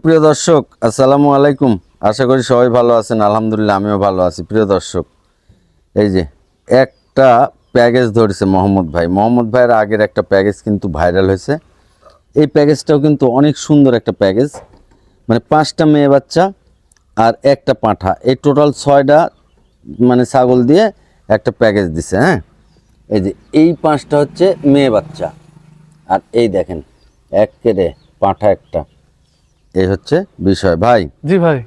সুপ্রিয় দর্শক, আসসালামু আলাইকুম। আশা করি সবাই ভালো আছেন, আলহামদুলিল্লাহ আমিও ভালো আছি। প্রিয় দর্শক, এই যে একটা প্যাকেজ ধরেছে মোহাম্মদ ভাই। মোহাম্মদ ভাইয়ের আগের একটা প্যাকেজ কিন্তু ভাইরাল হয়েছে। এই প্যাকেজটাও কিন্তু অনেক সুন্দর একটা প্যাকেজ। মানে পাঁচটা মেয়ে বাচ্চা আর একটা পাঁঠা। এই টোটাল ছয়টা মানে ছাগল দিয়ে একটা প্যাকেজ দিছে হ্যাঁ? এই যে এই পাঁচটা হচ্ছে মেয়ে বাচ্চা। আর এই দেখেন এক কেড়ে পাঁঠা একটা। এই হচ্ছে বিষয়। ভাই জি ভাই।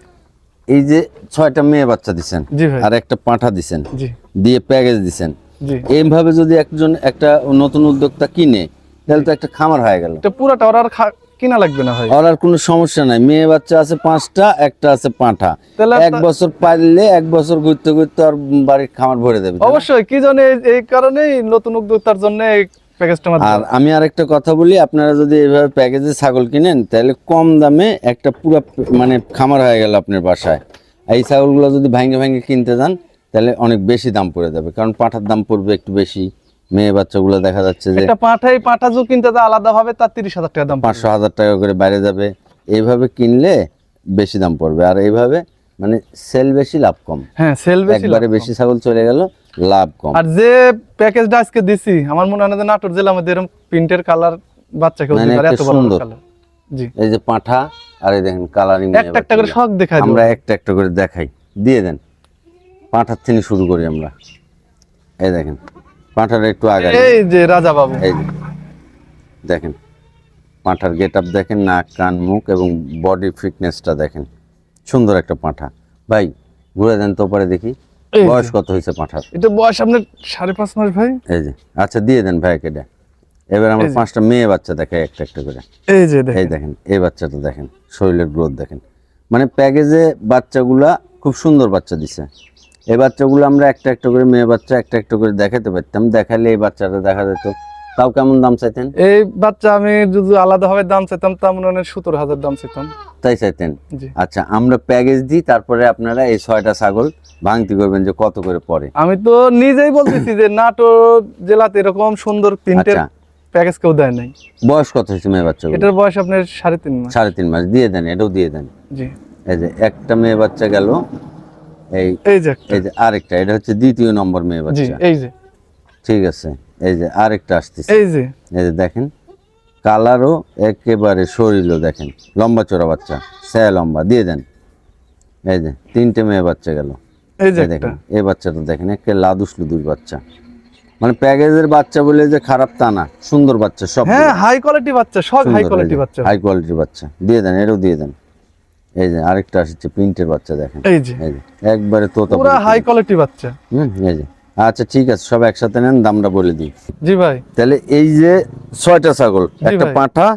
এই যে ছয়টা মেয়ে বাচ্চা দিছেন আর একটা পাঁঠা দিছেন দিয়ে প্যাকেজ দিছেন। এইভাবে যদি একজন একটা নতুন উদ্যোক্তা কিনে তাহলে তো একটা খামার হয়ে গেল। পুরাটা ওর আর কিনা লাগবে না ভাই। আর আর কোনো সমস্যা নাই। মেয়ে বাচ্চা আছে পাঁচটা একটা আছে পাঁঠা। তাহলে এক বছর পারলে এক বছর ঘুরতে ঘুরতে আর বাড়ির খামার ভরে দেবে অবশ্যই কি জানে এই- কারণেই নতুন উদ্যোক্তার জন্য প্যাকেজটা আর আমি আরেকটা কথা বলি আপনারা যদি এইভাবে প্যাকেজে ছাগল কিনেন তাহলে কম দামে একটা পুরো মানে খামার হয়ে গেল আপনার বাসায়। এই ছাগলগুলো যদি ভাঙে ভাঙে কিনতে যান তাহলে অনেক বেশি দাম পড়ে যাবে। কারণ পাঁঠার দাম পড়বে একটু বেশি। মেয়ে বাচ্চাগুলো দেখা যাচ্ছে যে একটা পাঠাই পাঠা জু কিনতে আলাদা ভাবে তার তিরিশ হাজার টাকা দাম। পাঁচশো হাজার টাকা করে বাইরে যাবে। এইভাবে কিনলে বেশি দাম পড়বে। আর এইভাবে মানে সেল বেশি লাভ কম। হ্যাঁ সেল বেশি একবারে বেশি ছাগল চলে গেল লাভ কম। আর যে প্যাকেজটা আজকে দিছি আমার মনে হয় যে নাটোর জেলার মধ্যে এরকম প্রিন্টের কালার বাচ্চা কেউ মানে দিতে পারে এত সুন্দর। কালার। জি। এই যে পাঁঠা আর এই দেখেন কালারিং একটা একটা করে শখ দেখাই। আমরা একটা একটা করে দেখাই। দিয়ে দেন। পাঁঠার থেকে শুরু করি আমরা। এই দেখেন পাঁঠার একটু আগে এই যে রাজা বাবু। এই দেখেন। পাঁঠার গেট আপ দেখেন নাক কান মুখ এবং বডি ফিটনেসটা দেখেন। সুন্দর একটা পাঁঠা। ভাই ঘুরে দেন তো পরে দেখি বয়স কত হয়েছে পাঁঠার? এটা বয়স আপনার সাড়ে পাঁচ মাস ভাই। এই যে আচ্ছা দিয়ে দেন ভাই কেটে এবার আমরা পাঁচটা মেয়ে বাচ্চা দেখাই একটা একটা করে। এই যে এই দেখেন এই বাচ্চাটা দেখেন শরীরের গ্রোথ দেখেন। মানে প্যাকেজে বাচ্চাগুলা খুব সুন্দর বাচ্চা দিছে। এই বাচ্চাগুলো আমরা একটা একটা করে মেয়ে বাচ্চা একটা একটা করে দেখাতে পারতাম। দেখালে এই বাচ্চাটা দেখা যেত। তাও কেমন দাম চাইতেন? এই বাচ্চা আমি যদি আলাদা ভাবে দাম চাইতাম তা মনে হয় সতেরো হাজার দাম চাইতাম। তাই চাইতেন। আচ্ছা আমরা প্যাকেজ দিই তারপরে আপনারা এই ছয়টা ছাগল ভাঙতি করবেন যে কত করে পড়ে। আমি তো নিজেই বলতেছি যে নাটোর জেলাতে এরকম সুন্দর আচ্ছা। প্যাকেজ কেউ দেয় নাই। বয়স কত হয়েছে মেয়ে বাচ্চাগুলো এটার বয়স আপনার সাড়ে তিন মাস। সাড়ে তিন মাস দিয়ে দেন এটাও দিয়ে দেন। জি। এই যে একটা মেয়ে বাচ্চা গেল এই এই যে এই যে আরেকটা এটা হচ্ছে দ্বিতীয় নম্বর মেয়ে বাচ্চা। এই যে। ঠিক আছে এই যে আরেকটা আসতেছে। এই যে। এই যে দেখেন কালারও একেবারে শরীরও দেখেন। লম্বা চোরা বাচ্চা স্যা লম্বা দিয়ে দেন। এই যে তিনটে মেয়ে বাচ্চা গেল। দেখেন এই বাচ্চাটা দেখেন একে লাদুস লুদুর বাচ্চা। মানে প্যাকেজের বাচ্চা বলে যে খারাপ তা না সুন্দর বাচ্চা সব। হ্যাঁ হাই কোয়ালিটি বাচ্চা সব হাই কোয়ালিটি বাচ্চা। হাই কোয়ালিটির বাচ্চা। দিয়ে দেন এটাও দিয়ে দেন। এই যে আরেকটা আসছে প্রিন্টের বাচ্চা দেখেন। এই যে। একবারে তোতা পুরা হাই কোয়ালিটি বাচ্চা। হুম এই যে। আচ্ছা ঠিক আছে সব একসাথে নেন দামটা বলে দিই। জি ভাই। তাহলে এই যে ছয়টা ছাগল একটা। পাঁঠা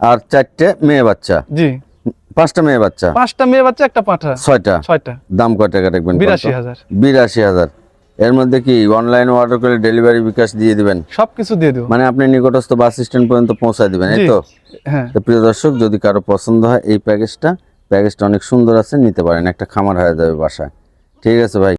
আর চারটে মেয়ে বাচ্চা। জি। পাঁচটা মেয়ে বাচ্চা? পাঁচটা মেয়ে বাচ্চা একটা পাঁঠা। ছয়টা? ছয়টা। দাম কয় টাকা রাখবেন কত? বিরাশি হাজার। বিরাশি হাজার। এর মধ্যে কি অনলাইন অর্ডার করে ডেলিভারি বিকাশ দিয়ে দিবেন? সবকিছু দিয়ে দেবো। মানে আপনি নিকটস্থ বাস স্ট্যান্ড পর্যন্ত পৌঁছায় দিবেন এই তো? হ্যাঁ। প্রিয় দর্শক যদি কারও পছন্দ হয় এই প্যাকেজটা প্যাকেজটা অনেক সুন্দর আছে নিতে পারেন। একটা খামার হয়ে যাবে বাসায়। ঠিক আছে ভাই।